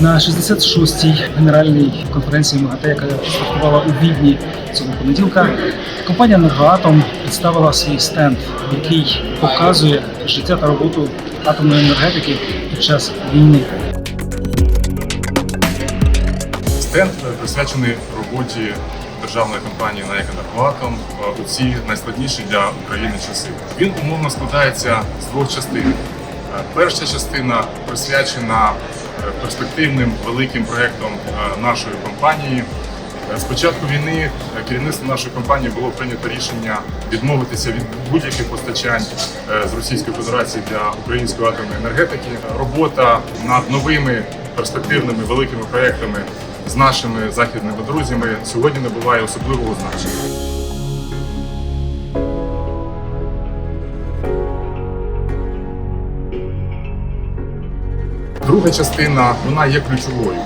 На 66-й генеральній конференції МАГАТЕ, яка стартувала у Відні цього понеділка, компанія «Енергоатом» представила свій стенд, який показує життя та роботу атомної енергетики під час війни. Стенд присвячений роботі державної компанії «НАЕК «Енергоатом» у ці найскладніші для України часи. Він умовно складається з двох частин. Перша частина присвячена перспективним великим проектам е, нашої компанії. Е, З початку війни е, керівництво нашої компанії було прийнято рішення відмовитися від будь-яких постачань з Російської Федерації для української атомної енергетики. Робота над новими перспективними великими проектами з нашими західними друзями сьогодні набуває особливого значення. Друга частина вона є ключовою.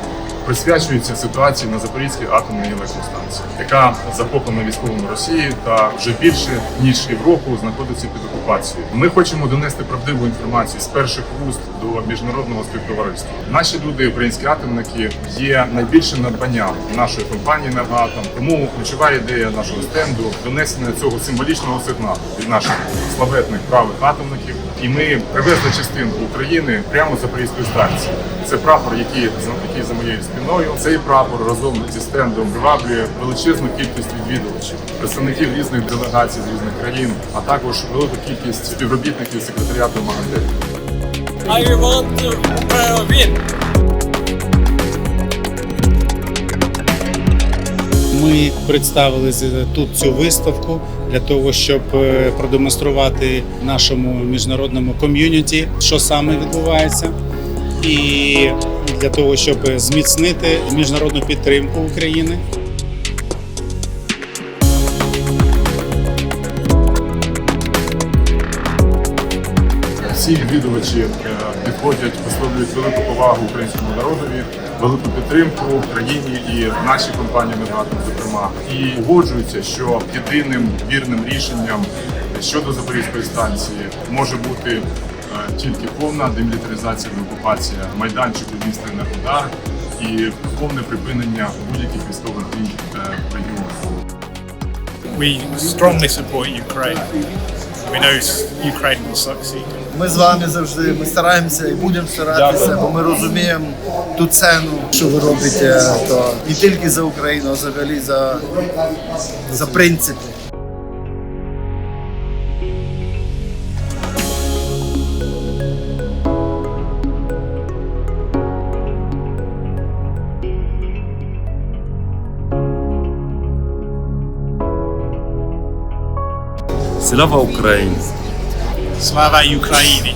Присвячується ситуації на Запорізькій атомній електростанції, яка захоплена військовими Росії та вже більше ніж півроку знаходиться під окупацією. Ми хочемо донести правдиву інформацію з перших вуст до міжнародного співтовариства. Наші люди, українські атомники, є найбільшим надбанням нашої компанії «Енергоатом». Тому ключова ідея нашого стенду донесення цього символічного сигналу від наших славетних правих атомників. І ми привезли частинку України прямо з Запорізької станції. Це прапор, який який за моєю спиною. Цей прапор разом зі стендом приваблює величезну кількість відвідувачів, представників різних делегацій з різних країн, а також велику кількість співробітників секретаріату МАГАТЕ. I want to win. Ми представили з- тут цю виставку для того, щоб е, продемонструвати нашому міжнародному ком'юніті, що саме відбувається, і для того, щоб зміцнити міжнародну підтримку України. Всі відвідувачі е, підходять, висловлюють велику повагу українському народові, велику підтримку Україні і нашій компанії «Енергоатом», зокрема, і погоджуються, що єдиним вірним рішенням щодо Запорізької станції може бути тільки повна демілітаризація і окупація майданчику міста Енергодар і повне припинення будь-яких військових дій е, в регіоні. We strongly support Ukraine. We know Ukraine will succeed. Ми з вами завжди ми стараємося і будемо старатися, бо ми розуміємо ту ціну, що ви робите, то не тільки за Україну, а взагалі за, за принципи. Słowa Ukrainie! Sława Ukrainie!